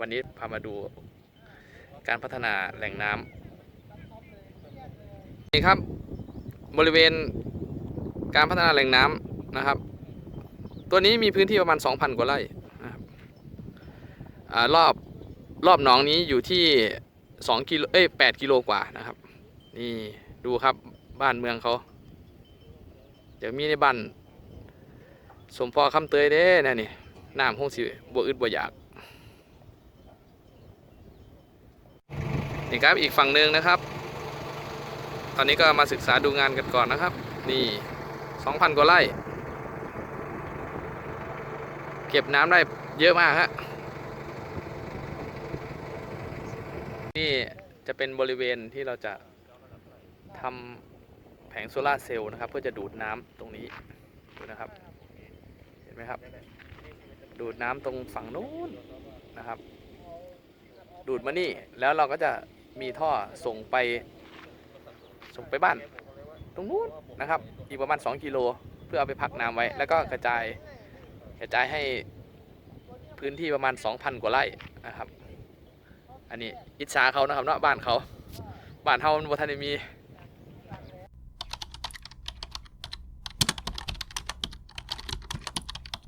วันนี้พามาดูการพัฒนาแหล่งน้ำนี่ครับบริเวณการพัฒนาแหล่งน้ำนะครับ ตัวนี้มีพื้นที่ประมาณ 2,000 กว่าไร่นะครับอารอบรอบหนองนี้อยู่ที่2กิโลเอ้ย8กิโลกว่านะครับนี่ดูครับบ้านเมืองเขา เดี๋ยวมีในบ้านสมพอคำเตยเด้นะนี่น้ำคงสิบ่อึดบ่อยาก นี่ครับอีกฝั่งหนึ่งนะครับ ตอนนี้ก็มาศึกษาดูงานกันก่อนนะครับ นี่2,000กว่าไร่เก็บน้ำได้เยอะมากฮะนี่จะเป็นบริเวณที่เราจะทำแผงโซลาร์เซลล์นะครับ เพื่อจะดูดน้ำตรงนี้ดูนะครับ เห็นไหมครับ ดูดน้ำตรงฝั่งนู้นนะครับ ดูดมานี่แล้วเราก็จะ มีท่อส่งไปส่งไปบ้านตรงนู้นนะครับ อีกประมาณ 2 กิโล เพื่อเอาไปพักน้ำไว้ แล้วก็กระจายกระจายให้พื้นที่ประมาณ 2,000 กว่าไร่นะครับ อันนี้อิจฉาเขานะครับเนาะบ้านเขาบ้านเฮามันบ่ทันได้มี